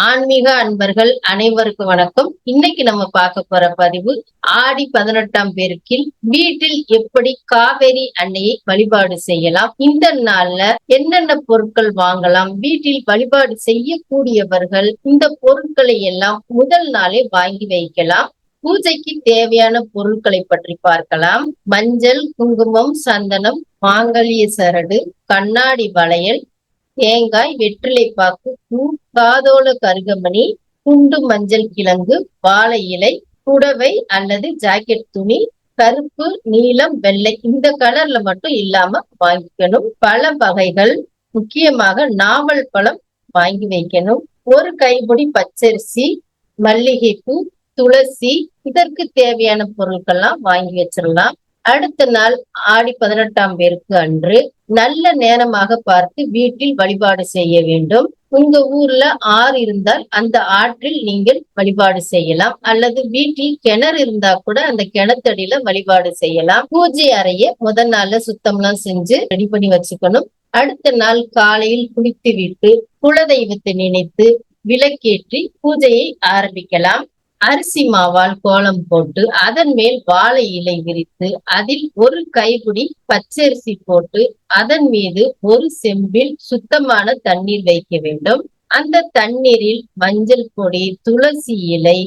ஆன்மீக அன்பர்கள் அனைவருக்கும் வணக்கம். இன்னைக்கு நம்ம பார்க்க போற பதிவு ஆடி பதினெட்டாம் பெருக்கில் வீட்டில் எப்படி காவேரி அன்னையை வழிபாடு செய்யலாம்? இந்த நாள்ல என்னென்ன பொருட்கள் வாங்கலாம்? வீட்டில் வழிபாடு செய்யக்கூடியவர்கள் இந்த பொருட்களை எல்லாம் முதல் நாளே வாங்கி வைக்கலாம். பூஜைக்கு தேவையான பொருட்களை பற்றி பார்க்கலாம். மஞ்சள் குங்குமம் சந்தனம் மாங்கல்ய சரடு கண்ணாடி வளையல் தேங்காய் வெற்றிலை பாக்கு பூ காதோள கருகமணி குண்டு மஞ்சள் கிழங்கு வாழை இலை புடவை அல்லது ஜாக்கெட் துணி கருப்பு நீலம் வெள்ளை இந்த கலர்ல மட்டும் இல்லாம வாங்கிக்கணும். பல வகைகள் முக்கியமாக நாவல் பழம் வாங்கி வைக்கணும். ஒரு கைப்பிடி பச்சரிசி மல்லிகைப்பூ துளசி இதற்கு தேவையான பொருட்கள்லாம் வாங்கி வச்சிடலாம். அடுத்த நாள் ஆடி பதினெட்டாம் பேருக்கு அன்று நல்ல நேரமாக பார்த்து வீட்டில் வழிபாடு செய்ய வேண்டும். உங்க ஊர்ல ஆறு இருந்தால் அந்த ஆற்றில் நீங்கள் வழிபாடு செய்யலாம். அல்லது வீட்டில் கிணறு இருந்தா கூட அந்த கிணத்தடியில வழிபாடு செய்யலாம். பூஜை அறைய முதல் நாள்ல சுத்தம்லாம் செஞ்சு ரெடி பண்ணி வச்சுக்கணும். அடுத்த நாள் காலையில் குளித்து விட்டு குலதெய்வத்தை நினைத்து விளக்கேற்றி பூஜையை ஆரம்பிக்கலாம். அரிசி மாவால் கோலம் போட்டு அதன் மேல் வாழை இலை விரித்து அதில் ஒரு கைப்பிடி பச்சரிசி போட்டு அதன் மீது ஒரு செம்பில் சுத்தமான தண்ணீர் வைக்க வேண்டும். அந்த தண்ணீரில் மஞ்சள் பொடி துளசி இலை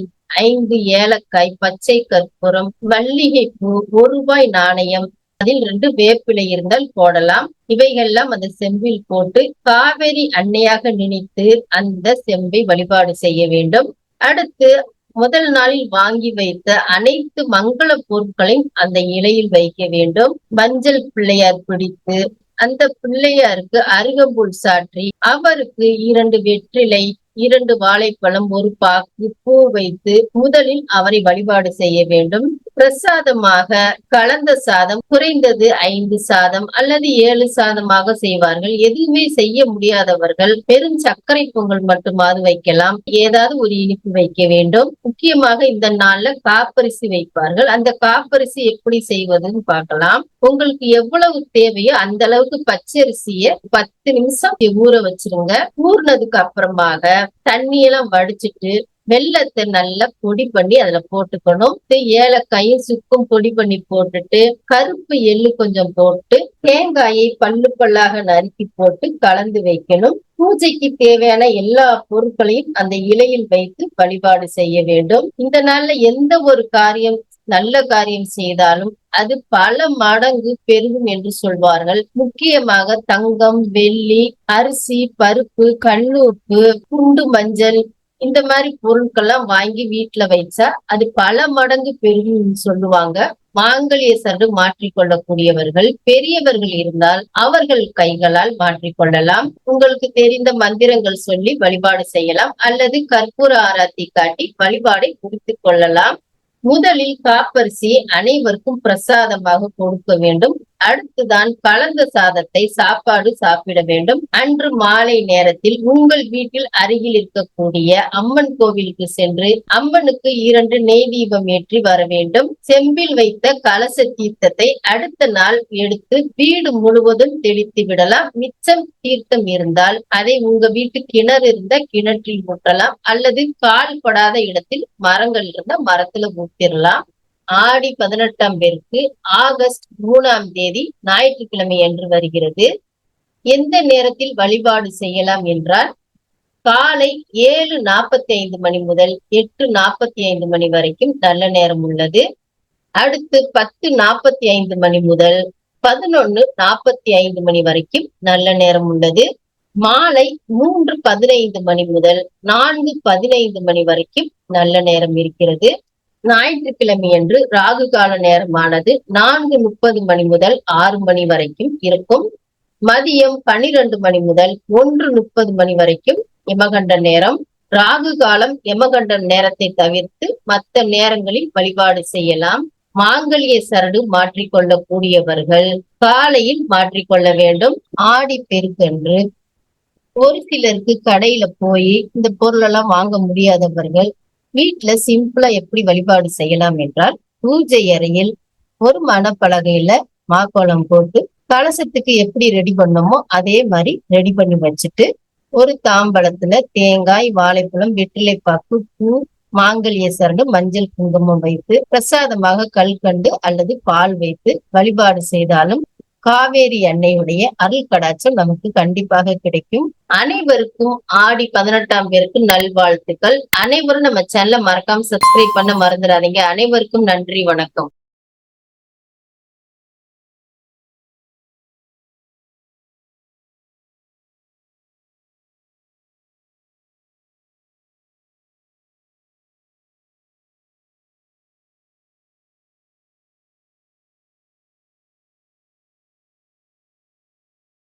ஐந்து ஏலக்காய் பச்சை கற்பூரம் மல்லிகை பூ ஒரு ரூபாய் நாணயம் அதில் ரெண்டு வேப்பிலை இருந்தால் போடலாம். இவைகள்லாம் அந்த செம்பில் போட்டு காவேரி அன்னையாக நினைத்து அந்த செம்பை வழிபாடு செய்ய வேண்டும். அடுத்து முதல் நாளில் வாங்கி வைத்த அனைத்து மங்கள பொருட்களையும் அந்த இலையில் வைக்க வேண்டும். மஞ்சள் பிள்ளையார் பிடித்து அந்த பிள்ளையாருக்கு அருகம்புல் சாற்றி அவருக்கு இரண்டு வெற்றிலை இரண்டு வாழைப்பழம் ஒரு பாக்கு பூ வைத்து முதலில் அவரை வழிபாடு செய்ய வேண்டும். பிரசாதமாக கலந்த சாதம் குறைந்தது ஐந்து சாதம் அல்லது ஏழு சாதமாக செய்வார்கள். எதுவுமே செய்ய முடியாதவர்கள் பெரும் சர்க்கரை பொங்கல் மட்டுமாவது வைக்கலாம். ஏதாவது ஒரு இனிப்பு வைக்க வேண்டும். முக்கியமாக இந்த நாள்ல காப்பரிசி வைப்பார்கள். அந்த காப்பரிசி எப்படி செய்வதுன்னு பார்க்கலாம். உங்களுக்கு எவ்வளவு தேவையோ அந்த அளவுக்கு பச்சரிசிய பத்து நிமிஷம் ஊற வச்சிருங்க. ஊறினதுக்கு அப்புறமாக தண்ணியெல்லாம் வடிச்சிட்டு வெள்ளத்தை நல்லா பொடி பண்ணி அதுல போட்டுக்கணும். ஏலக்காயும் சுக்கும் பொடி பண்ணி போட்டுட்டு கருப்பு எள்ளு கொஞ்சம் போட்டு தேங்காயை பல்லு பல்லாக நறுக்கி போட்டு கலந்து வைக்கணும். பூஜைக்கு தேவையான எல்லா பொருட்களையும் அந்த இலையில் வைத்து வழிபாடு செய்ய வேண்டும். இந்த நாள்ல எந்த ஒரு காரியம் நல்ல காரியம் செய்தாலும் அது பல மடங்கு பெருகும் என்று சொல்வார்கள். முக்கியமாக தங்கம் வெள்ளி அரிசி பருப்பு கல்லுப்பு குண்டு மஞ்சள் இந்த மாதிரி பொருட்கள்லாம் வாங்கி வீட்டுல வைச்சா அது பல மடங்கு பெருகும் சொல்லுவாங்க. மாங்கல்ய சரடு மாற்றிக்கொள்ளக்கூடியவர்கள். பெரியவர்கள் இருந்தால் அவர்கள் கைகளால் மாற்றிக்கொள்ளலாம். உங்களுக்கு தெரிந்த மந்திரங்கள் சொல்லி வழிபாடு செய்யலாம். அல்லது கற்பூர ஆராத்தி காட்டி வழிபாடை முடித்துக் கொள்ளலாம். முதலில் காப்பரிசி அனைவருக்கும் பிரசாதமாக கொடுக்க வேண்டும். அடுத்துதான் கலந்த சாதத்தை சாப்பாடு சாப்பிட வேண்டும். அன்று மாலை நேரத்தில் உங்கள் வீட்டில் அருகில் இருக்கக்கூடிய அம்மன் கோவிலுக்கு சென்று அம்மனுக்கு இரண்டு நெய் தீபம் ஏற்றி வர வேண்டும். செம்பில் வைத்த கலச தீர்த்தத்தை அடுத்த நாள் எடுத்து வீடு முழுவதும் தெளித்து விடலாம். மிச்சம் தீர்த்தம் இருந்தால் அதை உங்க வீட்டு கிணறு இருந்த கிணற்றில் ஊற்றலாம். அல்லது கால் படாத இடத்தில் மரங்கள் இருந்தா மரத்துல ஊத்திரலாம். ஆடி பதினெட்டாம் பேருக்கு ஆகஸ்ட் மூணாம் தேதி ஞாயிற்றுக்கிழமை என்று வருகிறது. எந்த நேரத்தில் வழிபாடு செய்யலாம் என்றால் காலை ஏழு நாற்பத்தி ஐந்து மணி முதல் எட்டு நாற்பத்தி ஐந்து மணி வரைக்கும் நல்ல நேரம் உள்ளது. அடுத்து பத்து நாற்பத்தி ஐந்து மணி முதல் பதினொன்னு நாற்பத்தி ஐந்து மணி வரைக்கும் நல்ல நேரம் உள்ளது. மாலை மூன்று பதினைந்து மணி முதல் நான்கு பதினைந்து மணி வரைக்கும் நல்ல நேரம் இருக்கிறது. ஞாயிற்றுக்கிழமை அன்று ராகு கால நேரமானது நான்கு முப்பது மணி முதல் ஆறு மணி வரைக்கும் இருக்கும். மதியம் பனிரெண்டு மணி முதல் ஒன்று முப்பது மணி வரைக்கும் யமகண்ட நேரம். ராகு காலம் யமகண்ட நேரத்தை தவிர்த்து மற்ற நேரங்களில் வழிபாடு செய்யலாம். மாங்கல்ய சரடு மாற்றிக்கொள்ளக்கூடியவர்கள் காலையில் மாற்றிக்கொள்ள வேண்டும். ஆடி பெருக்கென்று ஒரு சிலருக்கு கடையில போய் இந்த பொருளெல்லாம் வாங்க முடியாதவர்கள் வீட்டுல சிம்பிளா எப்படி வழிபாடு செய்யலாம் என்றால் பூஜை அறையில் ஒரு மணப்பலகையில மாக்கோளம் போட்டு கலசத்துக்கு எப்படி ரெடி பண்ணோமோ அதே மாதிரி ரெடி பண்ணி வச்சுட்டு ஒரு தாம்பழத்துல தேங்காய் வாழைப்பழம் வெற்றிலைப்பாக்கு பூ மாங்கல்ய சரடு மஞ்சள் குங்குமம் வைத்து பிரசாதமாக கல்கண்டு அல்லது பால் வைத்து வழிபாடு செய்தாலும் காவேரி அன்னையுடைய அருள் கடாட்சம் நமக்கு கண்டிப்பாக கிடைக்கும். அனைவருக்கும் ஆடி பதினெட்டாம் பேருக்கு நல்வாழ்த்துக்கள். அனைவரும் நம்ம சேனலை மறக்காம சப்ஸ்கிரைப் பண்ண மறந்துடாதீங்க. அனைவருக்கும் நன்றி வணக்கம்.